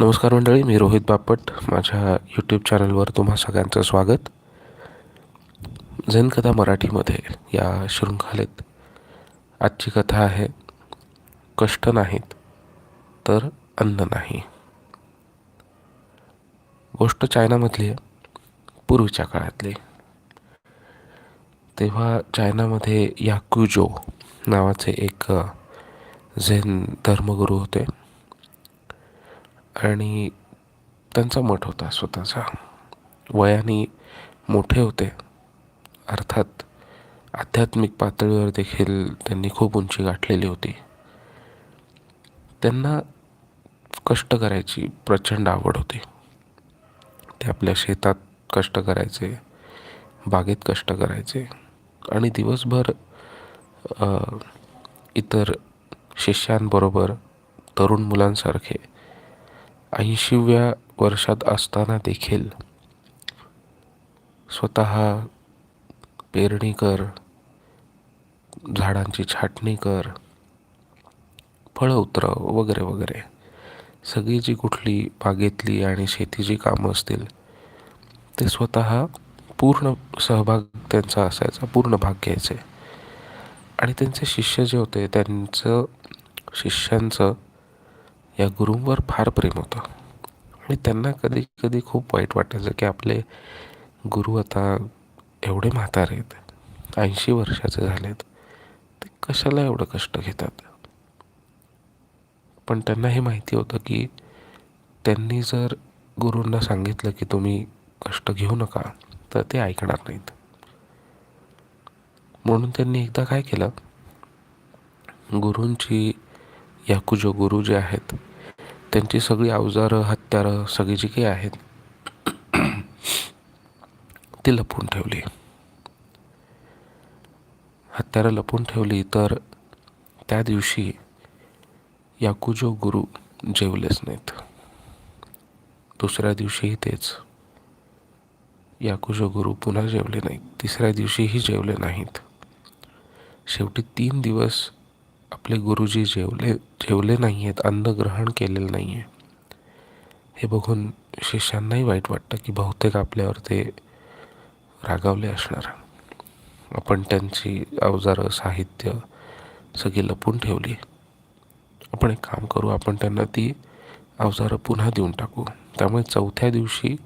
नमस्कार मंडळी मी रोहित बापट. माझ्या यूट्यूब चॅनलवर तुम्हा सगळ्यांचं स्वागत. कथा मराठीमध्ये या शृंखलेत आजची कथा आहे कष्ट नाहीत तर अन्न नाही. गोष्ट चायनामधली आहे पूर्वीच्या काळातली. तेव्हा चायनामध्ये याकुजो नावाचे एक झेन धर्मगुरू होते. आणि त्यांचा मठ होता स्वतःचा. वयाने मोठे होते. अर्थात आध्यात्मिक पातळीवर देखील त्यांनी खूप उंची गाठलेली होती. त्यांना कष्ट करायची प्रचंड आवड होती. ते आपल्या शेतात कष्ट करायचे बागेत कष्ट करायचे आणि दिवसभर इतर शिष्यांबरोबर तरुण मुलांसारखे ऐंशीव्या वर्षात असताना देखील स्वतः पेरणी कर झाडांची छाटणी कर फळं उतरव वगैरे वगैरे सगळी जी कुठली बागेतली आणि शेतीची कामं असतील ते स्वतः पूर्ण सहभाग त्यांचा असायचा पूर्ण भाग घ्यायचे. आणि त्यांचे शिष्य जे होते त्यांचं शिष्यांचं या गुरूंवर फार प्रेम होतं. आणि त्यांना कधी कधी खूप वाईट वाटायचं की आपले गुरु आता एवढे म्हातारे आहेत. ऐंशी वर्षाचे झालेत. ते कशाला एवढं कष्ट घेतात? पण त्यांना हे माहिती होतं की त्यांनी जर गुरूंना सांगितलं की तुम्ही कष्ट घेऊ नका तर ते ऐकणार नाहीत. म्हणून त्यांनी एकदा काय केलं? गुरूंची याकुजो गुरु जे आहेत त्यांची सगळी अवजारं हत्यारं सगळी जी काही आहेत ती लपवून ठेवली. हत्यारं लपून ठेवली तर त्या दिवशी याकुजो गुरु जेवलेच नाहीत. दुसऱ्या दिवशीही तेच. याकुजो गुरु पुन्हा जेवले नाहीत. तिसऱ्या दिवशीही जेवले नाहीत. शेवटी तीन दिवस आपले गुरुजी जेवले जेवले नाही आहेत अन्न ग्रहण केलेलं नाही आहे हे बघून शिष्यांनाही वाईट वाटतं की बहुतेक आपल्यावर ते रागावले असणार. आपण त्यांची अवजारं साहित्य सगळी लपून ठेवली. आपण एक काम करू आपण त्यांना ती अवजारं पुन्हा देऊन टाकू. त्यामुळे चौथ्या दिवशी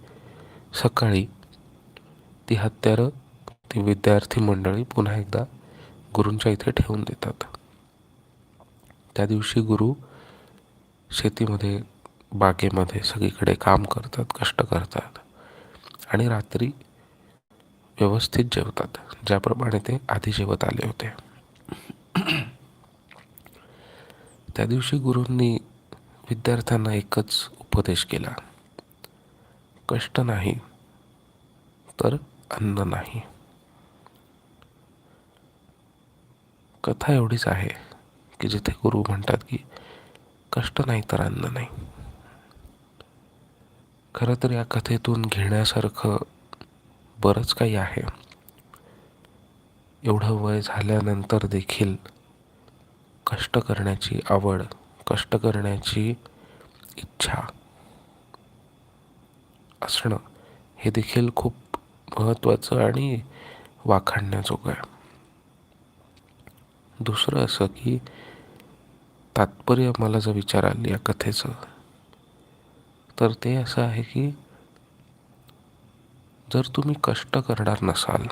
सकाळी ती हत्यारं ती विद्यार्थी मंडळी पुन्हा एकदा गुरूंच्या इथे ठेवून देतात. त्या दिवशी गुरु शेतीमध्ये बागेमध्ये सगळीकडे काम करतात कष्ट करतात आणि रात्री व्यवस्थित जेवतात ज्याप्रमाणे ते आधी जेवत आले होते. त्या दिवशी गुरूंनी विद्यार्थ्यांना एकच उपदेश केला. कष्ट नाही तर अन्न नाही. कथा एवढीच आहे. की जिथे गुरु म्हणतात की कष्ट नाही तर अन्न नाही. खरं तर या कथेतून घेण्यासारखं बरंच काही आहे. एवढं वय झाल्यानंतर देखील कष्ट करण्याची आवड कष्ट करण्याची इच्छा असणं हे देखील खूप महत्त्वाचं आणि वाखाणण्याजोगं आहे. दुसरं असं की तात्पर्य मला जर विचार या कथेचं तर ते असं आहे की जर तुम्ही कष्ट करणार नसाल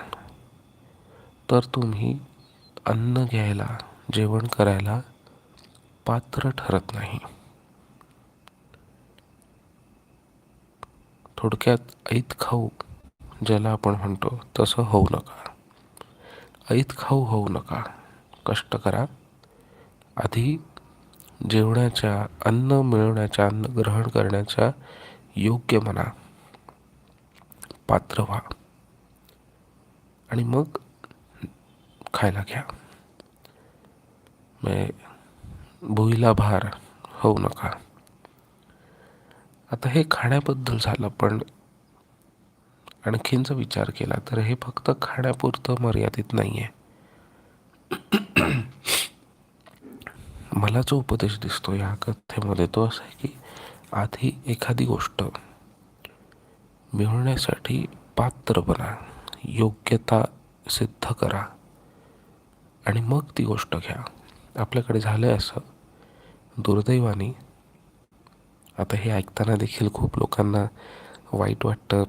तर तुम्ही अन्न घ्यायला जेवण करायला पात्र ठरत नाही. थोडक्यात ऐत खाऊ ज्याला आपण म्हणतो तसं होऊ नका. ऐत खाऊ होऊ नका. कष्ट करा. आधी जेवणाच्या अन्न मिळवण्याच्या अन्न ग्रहण करण्याच्या योग्य मना. पात्र व्हा. आणि मग खायला घ्या. म्हणजे भुईला भार होऊ नका. आता हे खाण्याबद्दल झालं पण आणखीनचा विचार केला तर हे फक्त खाण्यापुरतं मर्यादित नाही आहे मला जो उपदेश दिसतो या कथेमध्ये तो असा आहे की आधी एखादी गोष्ट मिळवण्यासाठी पात्र बना योग्यता सिद्ध करा आणि मग ती गोष्ट घ्या. आपल्याकडे झालं आहे असं. दुर्दैवाने आता हे ऐकताना देखील खूप लोकांना वाईट वाटतं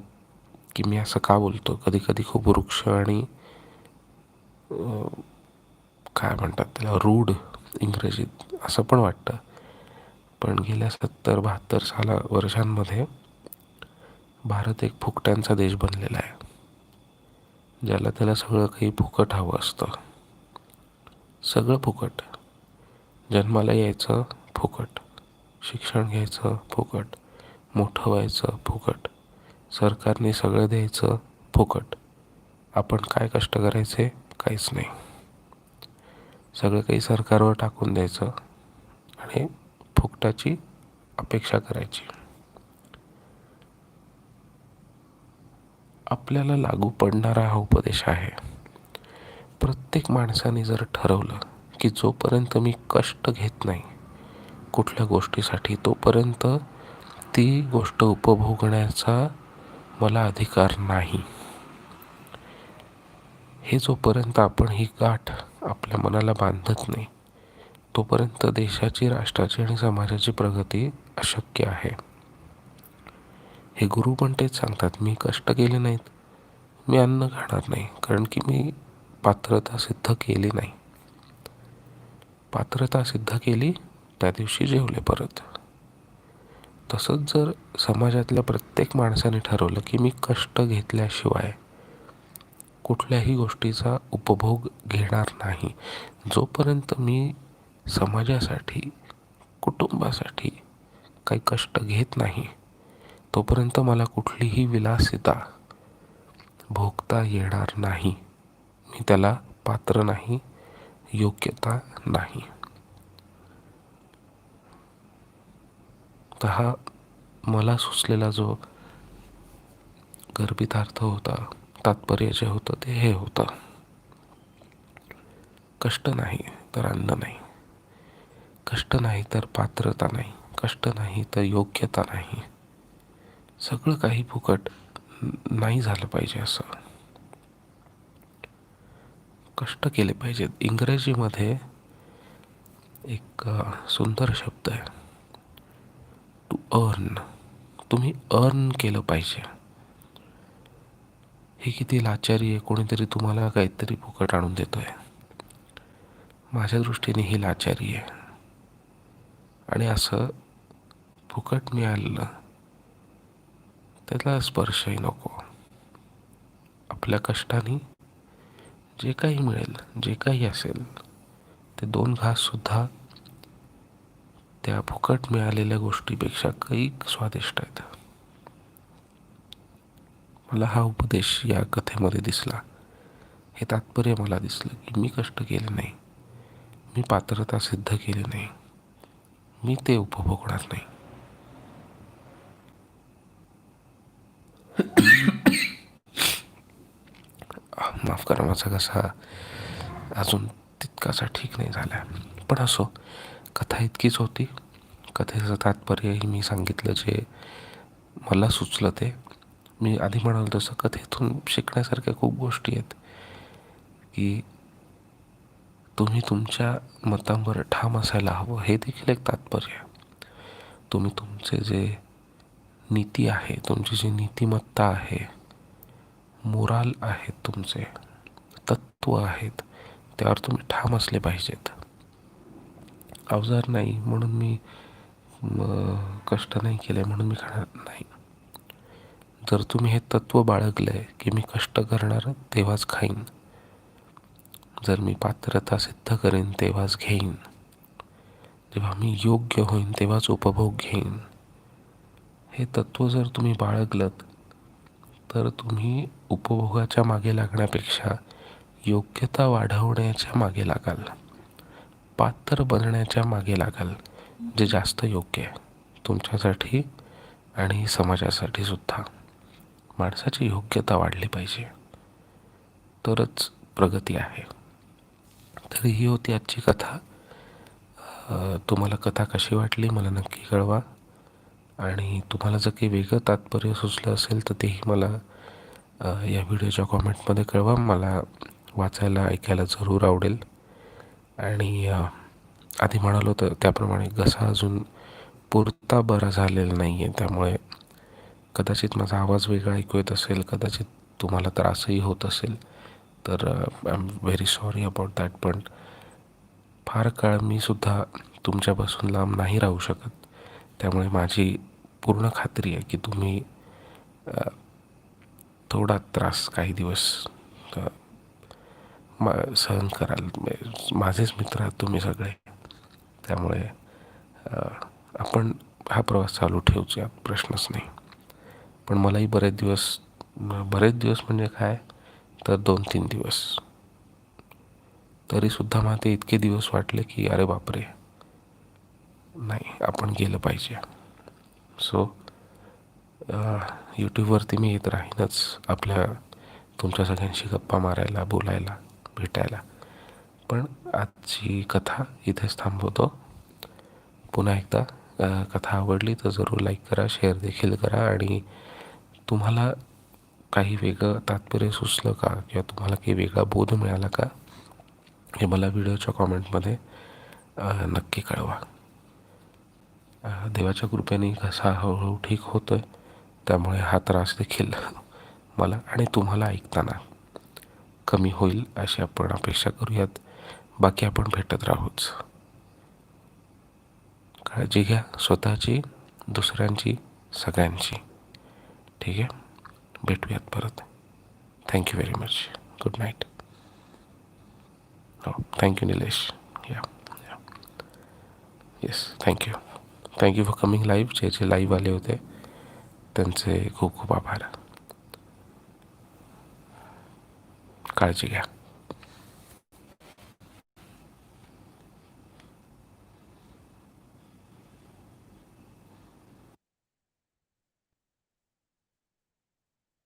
की मी असं का बोलतो? कधी कधी खूप वृक्ष आणि काय म्हणतात त्याला रूढ इंग्रजीत असं पण वाटतं. पण गेल्या सत्तर बहात्तर साला वर्षांमध्ये भारत एक फुकट्यांचा देश बनलेला आहे. ज्याला त्याला सगळं काही फुकट हवं असतं. सगळं फुकट. जन्माला यायचं फुकट. शिक्षण घ्यायचं फुकट. मोठं व्हायचं फुकट. सरकारने सगळं द्यायचं फुकट. आपण काय कष्ट करायचे? काहीच नाही. सगळं काही सरकारवर टाकून द्यायचं आणि फुकटाची अपेक्षा करायची. आपल्याला लागू पडणारा हा उपदेश आहे. प्रत्येक माणसाने जर ठरवलं की जोपर्यंत मी कष्ट घेत नाही कुठल्या गोष्टीसाठी तोपर्यंत ती गोष्ट उपभोगण्याचा मला अधिकार नाही. हे जोपर्यंत आपण ही गाठ आपल्या मनाला बांधत नाही. तोपर्यंत देशाची राष्ट्राची आणि समाजाची प्रगती अशक्य आहे. हे गुरु पण तेच सांगतात मी कष्ट केले नाहीत. मी अन्न खाणार नाही कारण की मी पात्रता सिद्ध केली नाही. पात्रता सिद्ध केली त्या दिवशी जेवले परत. तसंच जर समाजातल्या प्रत्येक माणसाने ठरवलं की मी कष्ट घेतल्याशिवाय कुठल्याही गोष्टीचा उपभोग घेणार नाही. जोपर्यंत मी समाजासाठी कुटुंबासाठी काही कष्ट घेत नाही तोपर्यंत मला कुठलीही विलासिता भोगता येणार नाही. मी त्याला पात्र नाही योग्यता नाही. तर हा मला सुचलेला जो गर्भितार्थ होता तात्पर्य जे होतं ते हे होतं. कष्ट नाही तर अन्न नाही. कष्ट नाही तर पात्रता नाही. कष्ट नाही तर योग्यता नाही. सगळं काही फुकट नाही झालं पाहिजे असं. कष्ट केले पाहिजेत. इंग्रजीमध्ये एक सुंदर शब्द आहे. टू अर्न तुम्ही अर्न केलं पाहिजे. ही किती लाचारी आहे कोणीतरी तुम्हाला काहीतरी फुकट आणून देतो आहे माझ्या दृष्टीने ही लाचारी आहे. आणि असं फुकट मिळालेलं त्याला स्पर्शही नको. आपल्या कष्टाने जे काही मिळेल जे काही असेल ते दोन घाससुद्धा त्या फुकट मिळालेल्या गोष्टीपेक्षा काही स्वादिष्ट आहेत. मला हा उपदेश या कथेमध्ये दिसला. हे तात्पर्य मला दिसलं की मी कष्ट केले नाही. मी पात्रता सिद्ध केली नाही. मी ते उपभोगणार नाही. माफ करा माझा कसा अजून तितकासा ठीक नाही झाला. पण असो कथा इतकीच होती. कथेचं तात्पर्यही मी सांगितलं जे मला सुचलं ते. मी आधी म्हणाल तसं कथेतून शिकण्यासारख्या खूप गोष्टी आहेत की तुम्ही तुमच्या मतांवर ठाम असायला हवं. हे देखील एक तात्पर्य तुम्ही तुमचे जे नीती आहे तुमची जी नीतिमत्ता आहे मोराल आहेत तुमचे तत्व आहेत त्यावर तुम्ही ठाम असले पाहिजेत. अवजार नाही म्हणून मी कष्ट नाही केले म्हणून मी खाणार नाही. जर तुम्ही हे तत्व आहे की मी कष्ट करणार तेव्हाच खाईन. जर मी पात्रता सिद्ध करेन तेव्हाच घेईन. जेव्हा मी योग्य होईन तेव्हाच उपभोग घेईन. हे तत्व जर तुम्ही बाळगलत तर तुम्ही उपभोगाच्या मागे लागण्यापेक्षा योग्यता वाढवण्याच्या मागे लागाल. पात्र बनण्याच्या मागे लागाल जे जास्त योग्य आहे तुमच्यासाठी आणि समाजासाठी सुद्धा. माणसाची योग्यता वाढली पाहिजे. तरच प्रगती आहे. तर ही होती आजची कथा. तुम्हाला कथा कशी वाटली मला नक्की कळवा. आणि तुम्हाला जर काही वेगळं तात्पर्य सुचलं असेल तर तेही मला या व्हिडिओच्या कॉमेंटमध्ये कळवा. मला वाचायला ऐकायला जरूर आवडेल. आणि आधी म्हणालो तर त्याप्रमाणे घसा अजून पुरता बरा झालेला नाही आहे त्यामुळे कदाचित माझा आवाज वेगळा ऐकू येत असेल कदाचित तुम्हाला त्रासही होत असेल तर I am very sorry about that पण फार काळ मी सुद्धा तुमच्यापासून लांब नाही राहू शकत. त्यामुळे माझी पूर्ण खात्री आहे की तुम्ही uh, थोडा त्रास काही दिवस uh, मा सहन कराल. म्हणजे माझेच मित्र आहात तुम्ही सगळे. त्यामुळे uh, आपण हा प्रवास चालू ठेवूया प्रश्नच नाही. पण मलाही बरेच दिवस बरेच दिवस म्हणजे काय? तर दोन तीन दिवस. तरीसुद्धा मला ते इतके दिवस वाटले की अरे बापरे. नाही आपण गेलं पाहिजे. सो यूट्यूबवरती मी येत राहीनच आपल्या तुमच्या सगळ्यांशी गप्पा मारायला बोलायला भेटायला. पण आजची कथा इथेच थांबवतो. पुन्हा एकदा कथा आवडली तर जरूर लाईक करा शेअर देखील करा आणि तुम्हाला काही वेगळं तात्पर्य सुचलं का? किंवा तुम्हाला काही वेगळा बोध मिळाला का? हे मला व्हिडिओच्या कॉमेंटमध्ये नक्की कळवा. देवाच्या कृपेने घसा हळूहळू ठीक होतोय. त्यामुळे हा त्रास देखील मला आणि तुम्हाला ऐकताना कमी होईल अशी आपण अपेक्षा करूयात. बाकी आपण भेटत राहूच. काळजी घ्या स्वतःची दुसऱ्यांची सगळ्यांची. ठीक आहे? भेटूयात परत. Thank you very much good night हो थँक्यू निलेश या yes thank you thank you for coming live जे जे लाईव्ह आले होते त्यांचे खूप खूप आभार. काळजी घ्या.